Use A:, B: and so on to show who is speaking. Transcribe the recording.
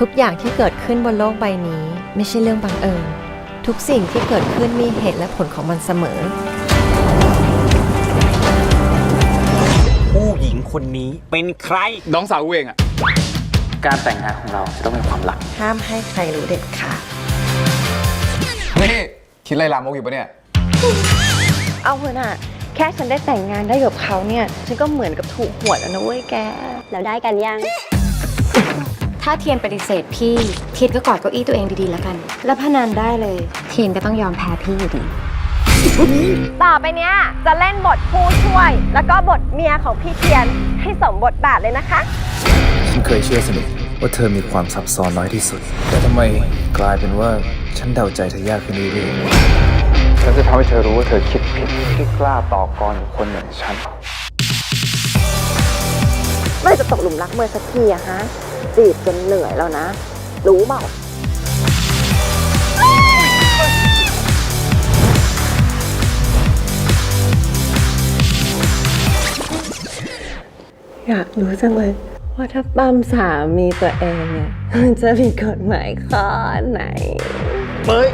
A: ทุกอย่างที่เกิดขึ้นบนโลกใบนี้ ไม่ใช่เรื่องบังเอิญ ทุกสิ่งที่เกิดขึ้นมีเหตุและผลของมันเสมอ
B: ผู้หญิงคนนี้เป็นใคร
C: น้องสาวกูเองอะ
D: การแต่งงานของเราจะต้องเป็นความลับ
A: ห้ามให้ใครรู้เด็ดขาด
C: นี่คิดอะไรลามกอยู่ปะเนี่ย
A: เอาเถอะน่ะ แค่ฉันได้แต่งงานได้กับเขาเนี่ย ฉันก็เหมือนกับถูกหวยแล้วนะเว้ยแก
E: แล้วได้กันยัง
F: ถ้าเทียนปฏิเสธพี่เทียนก็กอดเก้าอี้ตัวเองดีๆแล้วกัน แล้วพนันได้เลย เทียนก็ต้องยอมแพ้พี่อยู่ดี
G: ต่อไปเนี้ยจะเล่นบทผู้ช่วย แล้วก็บทเมียของพี่เทียนให้สมบทบาทเลยนะคะ
H: ฉันเคยเชื่อสนิทว่าเธอมีความซับซ้อนน้อยที่สุด แต่ทำไมกลายเป็นว่าฉันเดาใจเธอยากขึ้นเรื่อยๆ
D: ฉันจะทำให้เธอรู้ว่าเธอคิดผิดที่กล้าต่อกรกับคนอย่างฉัน
G: เมื่อไหร่จะตกหลุมรักเมื่อสักทีอะฮะ จีบจนเหนื่อยแล้วนะ รู้เปล่า
A: อยากรู้จังเลยว่าถ้าปั้มสามีตัวเองเนี่ยมันจะมีกฎหมายข้อไหน
B: เฮ้ย